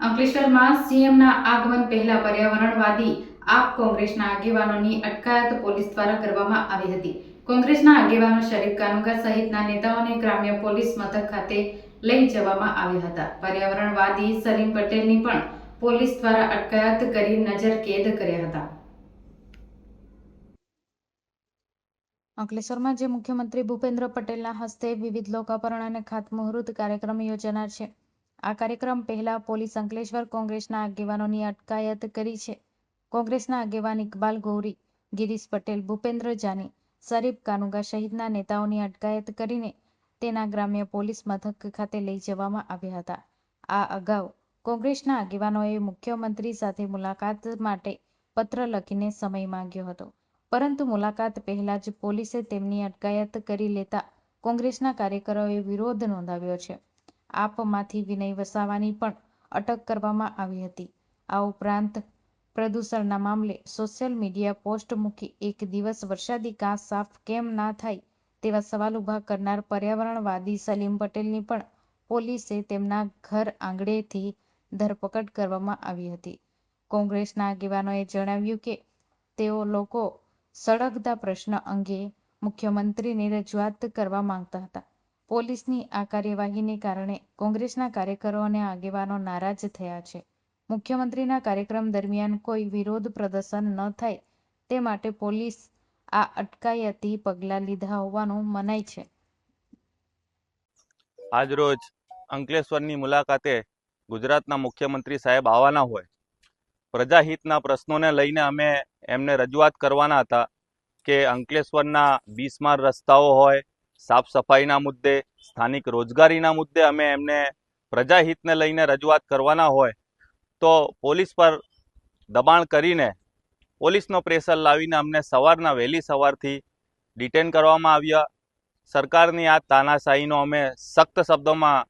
અંકલેશ્વરમાં સીએમના આગમન પહેલા પર્યાવરણવાદી આપ કોંગ્રેસના આગેવાનોની અટકાયત પોલીસ દ્વારા કરવામાં આવી હતી. કોંગ્રેસના આગેવાનો શરીફ કાનુગા સહિતના નેતાઓને ગ્રામ્ય પોલીસ મથક ખાતે લઈ જવામાં આવ્યા હતા. પર્યાવરણવાદી સલીમ પટેલની પણ પોલીસ દ્વારા અટકાયત કરી નજર કેદ કર્યા હતા. અંકલેશ્વરમાં જે મુખ્યમંત્રી ભૂપેન્દ્ર પટેલના હસ્તે વિવિધ લોકાપર્ણ અને ખાતમુહૂર્ત કાર્યક્રમ યોજાનાર છે. આ કાર્યક્રમ પહેલા પોલીસ અંકલેશ્વર કોંગ્રેસના આગેવાનોની અટકાયત કરી છે. કોંગ્રેસના આગેવાન ઇકબાલ ગૌરી, ગિરીશ પટેલ, ભૂપેન્દ્ર જાની, શરીફ કાનુગા સહિતના નેતાઓની અટકાયત કરીને તેના ગ્રામ્ય પોલીસ મથક ખાતે લઈ જવામાં આવ્યા હતા. આ અગાઉ કોંગ્રેસના આગેવાનોએ મુખ્યમંત્રી સાથે મુલાકાત માટે પત્ર લખીને સમય માંગ્યો હતો. પરંતુ મુલાકાત પહેલા જ પોલીસે તેમની અટકાયત કરી લેતા કોંગ્રેસના કાર્યકરોએ વિરોધ નોંધાવ્યો છે. આપમાંથી વિનય વસાવાની પણ અટક કરવામાં આવી હતી. આ ઉપરાંત પ્રદૂષણના મામલે સોશિયલ મીડિયા પોસ્ટ મૂકી એક દિવસ વરસાદી ઘાસ સાફ કેમ ના થાય તેવા સવાલ ઊભા કરનાર પર્યાવરણવાદી સલીમ પટેલની પણ પોલીસે તેમના ઘર આંગણેથી ધરપકડ કરવામાં આવી હતી. કોંગ્રેસના આગેવાનોએ જણાવ્યું કે તેઓ લોકો સળગતા પ્રશ્ન અંગે મુખ્યમંત્રીને રજૂઆત કરવા માંગતા હતા. પોલીસની આ કાર્યવાહીને કારણે કોંગ્રેસના કાર્યકરો અને આગેવાનો નારાજ થયા છે. મુખ્યમંત્રીના કાર્યક્રમ દરમિયાન કોઈ વિરોધ પ્રદર્શન ન થાય તે માટે પોલીસ આ અટકાયતી પગલાં લીધા હોવાનું મનાય છે. આજરોજ અંકલેશ્વરની મુલાકાતે ગુજરાતના મુખ્યમંત્રી સાહેબ આવવાના હોય. પ્રજાહિતના પ્રશ્નોને લઈને અમે એમને રજૂઆત કરવાના હતા કે અંકલેશ્વરના બીસમાર રસ્તાઓ હોય સાફ સફાઈના મુદ્દે, સ્થાનિક રોજગારીના મુદ્દે અમે એમને પ્રજાહિતને લઈને રજૂઆત કરવાના હોય તો પોલીસ પર દબાણ કરીને પોલીસનો પ્રેશર લાવીને અમને સવારના વહેલી સવારથી ડિટેન કરવામાં આવ્યા. સરકારની આ તાનાશાહીનો અમે સખ્ત શબ્દોમાં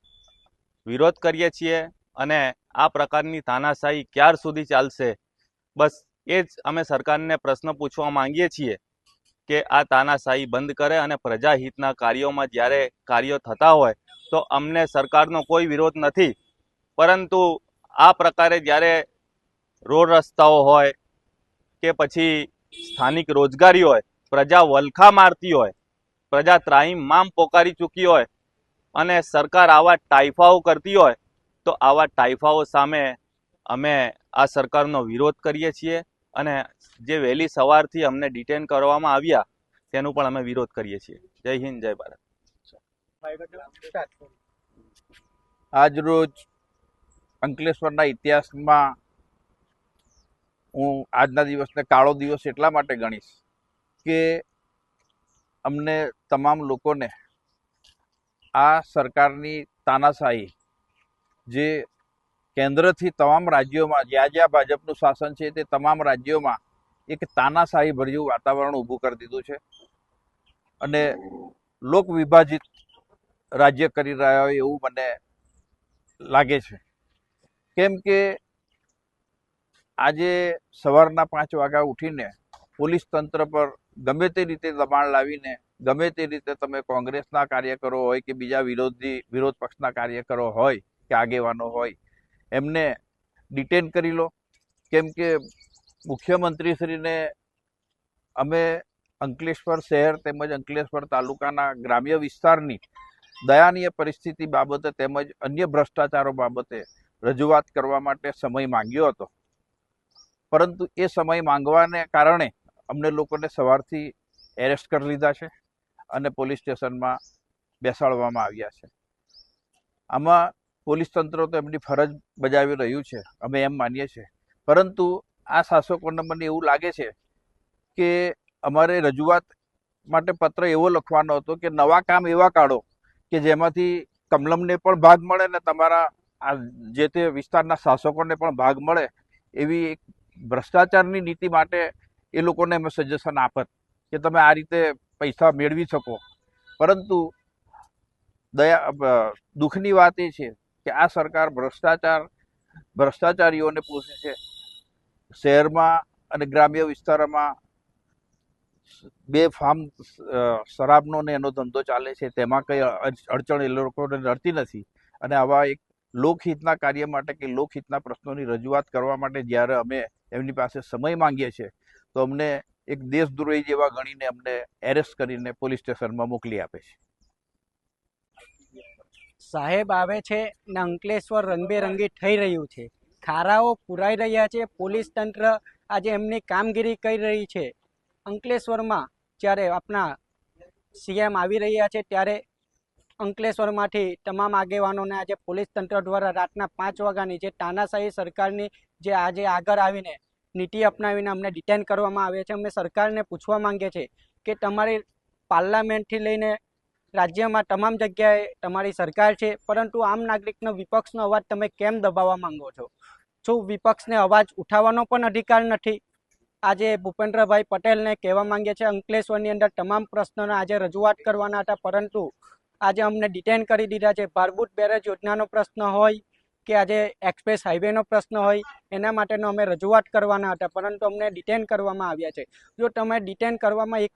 વિરોધ કરીએ છીએ અને આ પ્રકારની તાનાશાહી ક્યાર સુધી ચાલશે? બસ એ જ અમે સરકારને પ્રશ્ન પૂછવા માંગીએ છીએ. કે આ તાનાશાહી બંધ કરે અને પ્રજાહિતના કાર્યોમાં જ્યારે કાર્યો થતા હોય, તો અમને સરકારનો કોઈ વિરોધ નથી. પરંતુ આ પ્રકારે જ્યારે રોડ રસ્તાઓ હોય કે પછી સ્થાનિક રોજગારી હોય, પ્રજા વલખા મારતી હોય, પ્રજા ત્રાહીમ મામ પોકારી ચૂકી હોય અને સરકાર આવા ટાઈફાઓ કરતી હોય, તો આવા ટાઈફાઓ સામે અમે આ સરકારનો વિરોધ કરીએ છીએ. અને જે વહેલી સવારથી અમને ડિટેન કરવામાં આવ્યા, તેનું પણ અમે વિરોધ કરીએ છીએ. જય હિન્દ, જય ભારત. આજરોજ અંકલેશ્વરના ઇતિહાસમાં હું આજના દિવસને કાળો દિવસ એટલા માટે ગણીશ કે અમને તમામ લોકોને આ સરકારની તાનાશાહી જે કેન્દ્રથી તમામ રાજ્યોમાં જ્યાં જ્યાં ભાજપનું શાસન છે તે તમામ રાજ્યોમાં એક તાનાશાહી ભર્યું વાતાવરણ ઊભું કરી દીધું છે. અને લોક વિભાજિત રાજ્ય કરી રહ્યા હોય એવું મને લાગે છે. કેમ કે આજે સવારના પાંચ વાગ્યા ઉઠીને પોલીસ તંત્ર પર ગમે તે રીતે દબાણ લાવીને, ગમે તે રીતે તમે કોંગ્રેસના કાર્યકરો હોય કે બીજા વિરોધી, વિરોધ પક્ષના કાર્યકરો હોય, કે આગેવાનો હોય એમને ડિટેન કરી લો. કેમ કે મુખ્યમંત્રીશ્રીને અમે અંકલેશ્વર શહેર તેમજ અંકલેશ્વર તાલુકાના ગ્રામ્ય વિસ્તારની દયાનીય પરિસ્થિતિ બાબતે તેમજ અન્ય ભ્રષ્ટાચારો બાબતે રજૂઆત કરવા માટે સમય માંગ્યો હતો. પરંતુ એ સમય માંગવાને કારણે અમને લોકોને સવારથી એરેસ્ટ કરી લીધા છે અને પોલીસ સ્ટેશનમાં બેસાડવામાં આવ્યા છે. આમાં પોલીસ તંત્ર તો એમની ફરજ બજાવી રહ્યું છે, અમે એમ માનીએ છીએ. પરંતુ આ શાસકોને મને એવું લાગે છે કે અમારે રજૂઆત માટે પત્ર એવો લખવાનો હતો કે નવા કામ એવા કાઢો કે જેમાંથી કમલમને પણ ભાગ મળે ને તમારા આ જે તે વિસ્તારના શાસકોને પણ ભાગ મળે એવી એક ભ્રષ્ટાચારની નીતિ માટે એ લોકોને અમે સજેશન આપત કે તમે આ રીતે પૈસા મેળવી શકો. પરંતુ દયા દુઃખની વાત એ છે કે આ સરકાર ભ્રષ્ટાચાર, ભ્રષ્ટાચારીઓને પૂછે છે. શહેરમાં અને ગ્રામ્ય વિસ્તારોમાં બે ફાર્મ શરાબનો ને એનો ધંધો ચાલે છે. તેમાં કંઈ અડચણ એ લોકોને નડતી નથી. અને આવા એક લોકહિતના કાર્ય માટે કે લોકહિતના પ્રશ્નોની રજૂઆત કરવા માટે જ્યારે અમે એમની પાસે સમય માંગીએ છીએ, તો અમને એક દેશદ્રોહી જેવા ગણીને અમને એરેસ્ટ કરીને પોલીસ સ્ટેશનમાં મોકલી આપે છે. સાહેબ આવે છે ને અંકલેશ્વર રંગબેરંગી થઈ રહ્યું છે. ખારાઓ પુરાઈ રહ્યા છે. પોલીસ તંત્ર આજે એમની કામગીરી કરી રહી છે. અંકલેશ્વરમાં જ્યારે આપણા સીએમ આવી રહ્યા છે ત્યારે અંકલેશ્વરમાંથી તમામ આગેવાનોને આજે પોલીસ તંત્ર દ્વારા રાતના પાંચ વાગ્યાની જે તાનાશાહી સરકારની જે આજે આગળ આવીને નીતિ અપનાવીને અમને ડિટેન કરવામાં આવે છે, અમે સરકારને પૂછવા માંગીએ છીએ કે તમારી પાર્લામેન્ટથી લઈને રાજ્યમાં તમામ જગ્યાએ તમારી સરકાર છે, પરંતુ આમ નાગરિકનો વિપક્ષનો અવાજ તમે કેમ દબાવવા માંગો છો? શું વિપક્ષને અવાજ ઉઠાવવાનો પણ અધિકાર નથી? આજે ભૂપેન્દ્રભાઈ પટેલને કહેવા માંગે છે, અંકલેશ્વરની અંદર તમામ પ્રશ્નોને આજે રજૂઆત કરવાના હતા, પરંતુ આજે અમને ડિટેન કરી દીધા છે. ભારભૂત બેરેજ યોજનાનો પ્રશ્ન હોય કે આજે એક્સપ્રેસ હાઈવેનો પ્રશ્ન હોય, એના માટેનો અમે રજૂઆત કરવાના હતા, પરંતુ અમને ડિટેન કરવામાં આવ્યા છે. જો તમે ડિટેન કરવામાં એક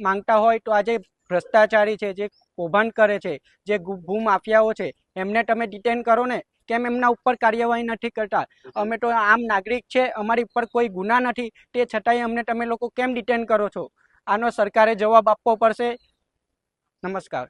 માંગતા હોય તો આજે ભ્રષ્ટાચારી છે, જે કૌભાંડ કરે છે, જે ભૂમાફિયાઓ છે, એમને તમે ડિટેન કરો ને, કેમ એમના ઉપર કાર્યવાહી નથી કરતા? અમે તો આમ નાગરિક છે, અમારી ઉપર કોઈ ગુના નથી, તે છતાંય અમને તમે લોકો કેમ ડિટેન કરો છો? આનો સરકારે જવાબ આપવો પડશે. નમસ્કાર.